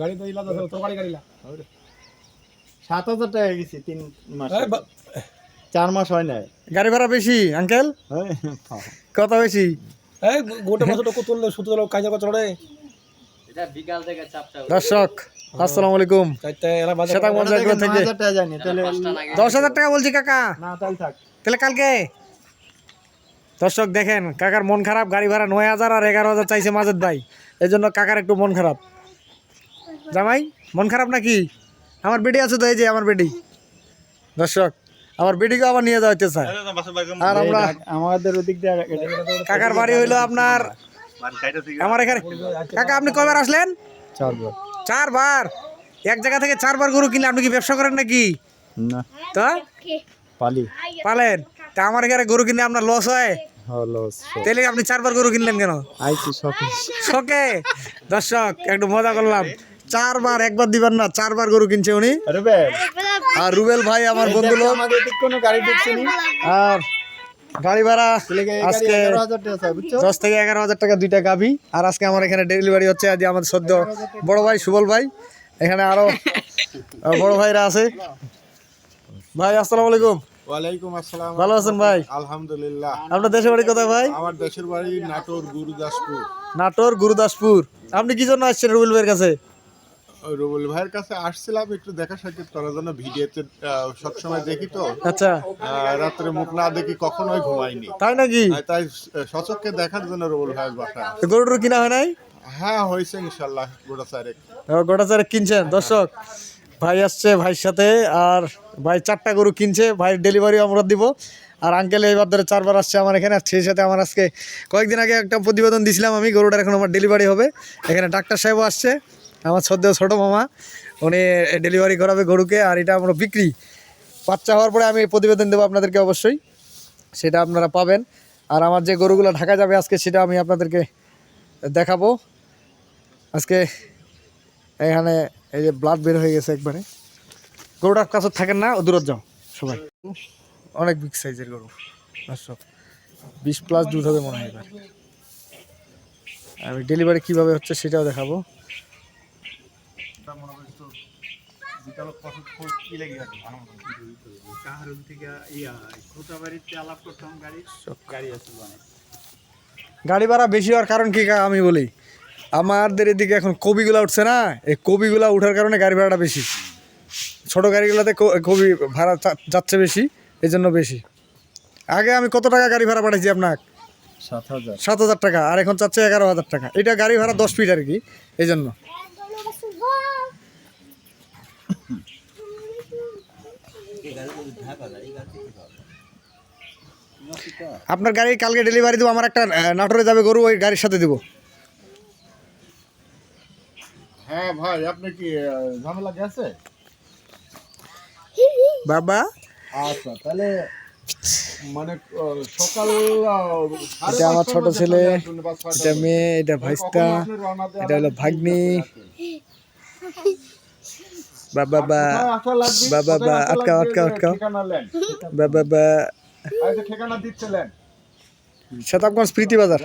গাড়ি তো ইলা তো গাড়ি সাত হাজার টাকা গেছি তিন মাস চার মাস হয় নাই। গাড়ি ভাড়া বেশি আঙ্কেল। কত বেশি। এই গোটা মাছ টকু তুললে সুতো চলো কাজা কত রে দর্শক আসসালামু আলাইকুম। চাইতে এরা বাজার সেটা দেখেন, থেকে? নয় হাজার টাকা জানি তাহলে দশ হাজার টাকা বলছি কাকা। তাহলে তাহলে কালকে? দর্শক দেখেন কাকার মন খারাপ গাড়ি ভাড়া নয় হাজার আর এগারো হাজার চাইছে মাজেদ ভাই। এই জন্য কাকার একটু মন খারাপ। জামাই মন খারাপ নাকি? আমার বেডি আছে তো এই যে আমার বেডি দর্শক আমার বেডিকে আবার নিয়ে যাওয়াতে চায় আর আমরা আমাদের ওদিক দিয়ে কাকার বাড়ি হইল আপনার আমার এখানে কাকা আপনি কবার আসলেন? চারবার। চারবার? এক জায়গা থেকে চারবার গরু কিনলে আপনি কি ব্যবসা করেন নাকি? না। তো? পালি। পালেন। তা আমার এখানে গরু কিনলে আপনার লস হয়? হলো তাহলে আপনি চারবার গরু কিনলেন কেন? আইছি সকাল শোকে দর্শক একটু মজা করলাম। চারবার একবার দিবেন না চারবার গরু কিনছে উনি। আর রুবেল ভাই আমার বন্ধু লোক আর গাড়ি ভাড়া আজকে দশ থেকে এগারো হাজার টাকা দুইটা গাভি। আর আজকে আমার এখানে ডেলিভারি হচ্ছে আজ আমাদের সদ্য বড় ভাই সুবল ভাই। এখানে আরও বড় ভাইরা আছে। ভাই আসসালামু আলাইকুম। ওয়ালাইকুম আসসালাম। ভালো আছেন ভাই? আলহামদুলিল্লাহ। আপনার দেশের বাড়ি কোথায় ভাই? আমার দেশের বাড়ি নাটোর গুরুদাসপুর। নাটোর গুরুদাসপুর। আপনি কি জন্য আসছেন রুবেল ভাইয়ের কাছে? রুবুল ভাইয়ের কাছে আসছিলাম একটু দেখা সাক্ষাৎ করার জন্য। ভিডিওতে সবসময় দেখি তো। আচ্ছা। রাত্রে মুখ না দেখি কখনোই ঘুমাইনি। তাই নাকি? তাই সচককে দেখার জন্য রুবুল ভাইয়ের বাসায় আসছি। গরুটুর কিনা হয় নাই? হ্যাঁ হয়েছে ইনশাল্লাহ গোটা চারেক। গোটা চারে কিনছেন। দর্শক ভাই আসছে ভাইয়ের সাথে আর ভাই চারটা গরু কিনছে। ভাইয়ের ডেলিভারি আমরা দিব। আর আঙ্কেল এইবার ধরে চারবার আসছে আমার এখানে। সেই সাথে আমার আজকে কয়েকদিন আগে একটা প্রতিবেদন দিছিলাম আমি গরুটার এখন আমার ডেলিভারি হবে। এখানে ডাক্তার সাহেবও আসছে। আমার সদ্য ছোট মামা, উনি ডেলিভারি করাবে গরুকে আর এটা আমরা বিক্রি। বাচ্চা হওয়ার পরে আমি প্রতিবেদন দেবো আপনাদেরকে অবশ্যই। সেটা আপনারা পাবেন। আর আমার যে গরুগুলো ঢাকা যাবে আজকে, সেটা আমি আপনাদেরকে দেখাবো। আজকে এখানে এই যে ব্লাড বের হয়ে গেছে একবারে। গরুটার কাছে থাকেন না, দূরত যাও সবাই। অনেক বিগ সাইজের গরু বিশ প্লাস দুধ হবে মনে হয় এবার। আমি ডেলিভারি কীভাবে হচ্ছে সেটাও দেখাবো। গাড়ি? ভাড়া বেশি হওয়ার কারণ কি কা- আমি বলি আমাদের এদিকে এখন কবিগুলা উঠছে না? এই কবিগুলা উঠার কারণে গাড়ি ভাড়াটা বেশি। ছোট গাড়িগুলোতে কবি ভাড়া চা- যাচ্ছে বেশি এই জন্য বেশি। আগে আমি কত টাকা গাড়ি ভাড়া পাঠাইছি আপনার সাত হাজার। সাত হাজার টাকা আর এখন চাচ্ছে এগারো হাজার টাকা। এটা গাড়ি ভাড়া দশ ফিট আর কি এই জন্য আপনার গাড়ি কালকে ডেলিভারি দেবো আমার একটা নাটোরে যাবে গরু ওই গাড়ির সাথে দেবো। হ্যাঁ ভাই আপনি কি ঝামেলা গেছে? বাবা। আচ্ছা তাহলে মানে সকাল এটা আমার ছোট ছেলে এটা মেয়ে এটা। ভাইস্তা এটা হলো ভাগ্নি। ঠিক বাবা বা কোথায় আসা লাগবে? বাবা বা আটকাও আটকাও আটকাও বাবা বা ঠিকানা দিচ্ছিলেন শতাবগঞ্জ প্রীতি বাজার।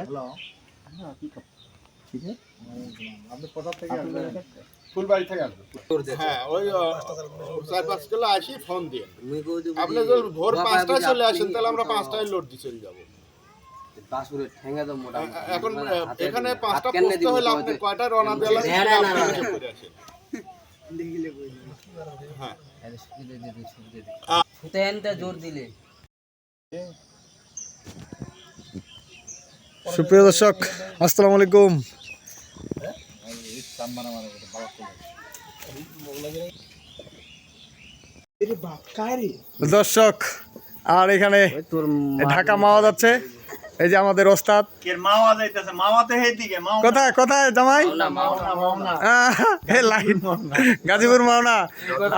ফুলবাড়ি থেকে হ্যাঁ ওই চার পাঁচ কিলো আসি ফোন দিয়ে। আপনি যদি ভোর পাঁচটায় চলে আসেন তাহলে আমরা পাঁচটায় লোড দিয়ে চলে যাব। এখন এখানে পাঁচটা পৌঁছতে হলে আপনি কয়টা রওনা দেওয়া লাগবে? সুপ্রিয় দর্শক আসসালামু আলাইকুম। দর্শক আর এখানে ঢাকা মাওয়া যাচ্ছে। এই যে আমাদের ওস্তাদ। কোথায় কোথায় জামাই? হে লাইন। গাজীপুর মাওনা।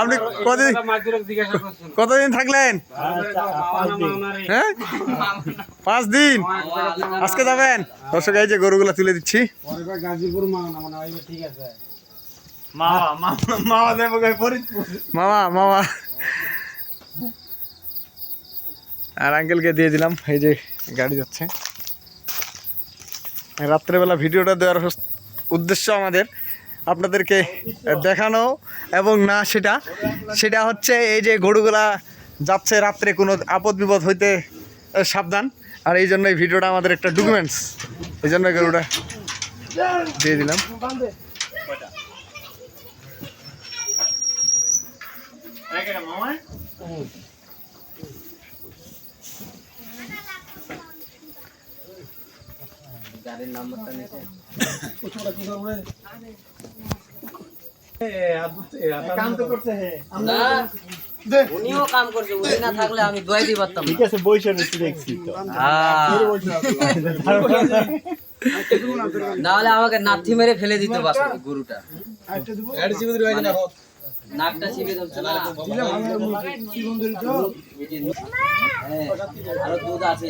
আপনি কতদিন কতদিন থাকলেন? হ্যাঁ? পাঁচ দিন। আজকে যাবেন? দর্শক এই যে গরুগুলো তুলে দিচ্ছি। গে মামা মামা আর আঙ্কেলকে দিয়ে দিলাম, এই যে গাড়ি যাচ্ছে। রাত্রেবেলা ভিডিওটা দেওয়ার উদ্দেশ্য আমাদের আপনাদেরকে দেখানো এবং না সেটা। সেটা হচ্ছে এই যে গরুগুলা যাচ্ছে রাত্রে কোনো আপদ বিপদ হইতে সাবধান। আর এই জন্য এই ভিডিওটা আমাদের একটা ডকুমেন্টস এই জন্য গরুটা দিয়ে দিলাম। মামা কাম তো করছে উনিও কাম করছে উনি না থাকলে আমি দোয়াই দিই পারতাম ঠিক আছে বইসা দেখছি তো। না আমাকে নাথি মেরে ফেলে দিতে পারতো গরুটা। এড সিবি দিবে না হোক নাকটা ছিপে ধরছে না হ্যাঁ, আরও দুধ আছে।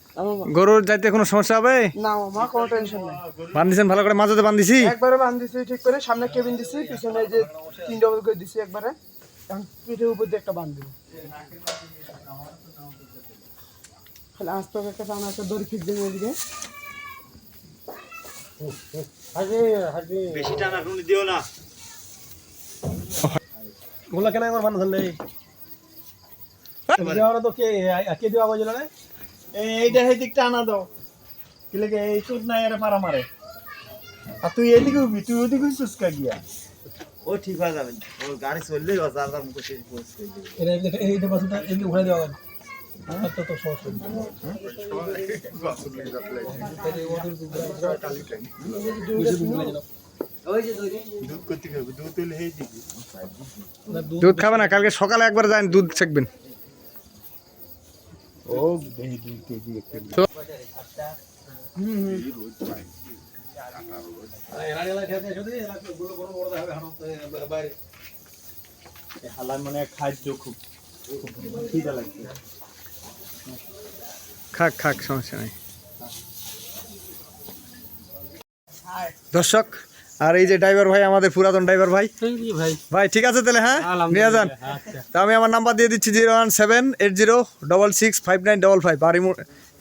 গরুর যাইতে কোনো সমস্যা হবে? না মামা কোনো টেনশন নাই। বান্ধিছেন ভালো করে মাঝাতে বান্ধিছি? একবারে বান্ধিছি ঠিক করে সামনে কেবিন দিছি পিছনে যে তিন ডবল করে দিছি একবারে। এখন পিঠের উপর দিয়ে একটা বান্ধ দিব তাহলে আস্তে একটা টানা একটা দড়ি ফিক দিন ওইদিকে বেশি টানা টুনি দিও না। গোলা কেন একবার বানাছেন নেই তো কে কে দেওয়া বলছিল না এইটা এই দিক টানা দাও। কি লাগে এই চোট নাই এরা পারা মারে। আর তুই এদিকে উঠবি তুই ওদিকে চুসকা গিয়া? ও ঠিক হয়ে যাবে। ও গাড়ি চললেই বাজার দাম মুখে শেষ পৌঁছ করে দিবে। এটা এমনি উড়াই দেওয়া হবে। তো দুধ খাবে না কালকে সকালে একবার যান দুধ চেকবেন ও দেহি দুই কেজি এক কেজি এরা এলা খেতে যদি এরা গুলো বড় বড় হবে হাঁটতে বাইরে হালার মানে খাদ্য খুব খুব খিদা লাগছে খাক খাক সমস্যা নেই। দর্শক আর এই যে ড্রাইভার ভাই আমাদের পুরাতন ড্রাইভার ভাই। ভাই। ভাই ঠিক আছে তাহলে হ্যাঁ? নিয়ে যান। তো আমি আমার নাম্বার দিয়ে দিচ্ছি zero one seven eight zero double six five nine double five আর ইমো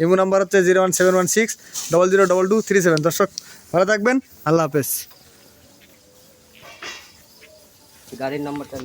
ইমো নাম্বার হচ্ছে zero one seven one six double zero double two three seven দর্শক ভালো থাকবেন। আল্লাহ হাফেজ। গাড়ির নাম্বারটা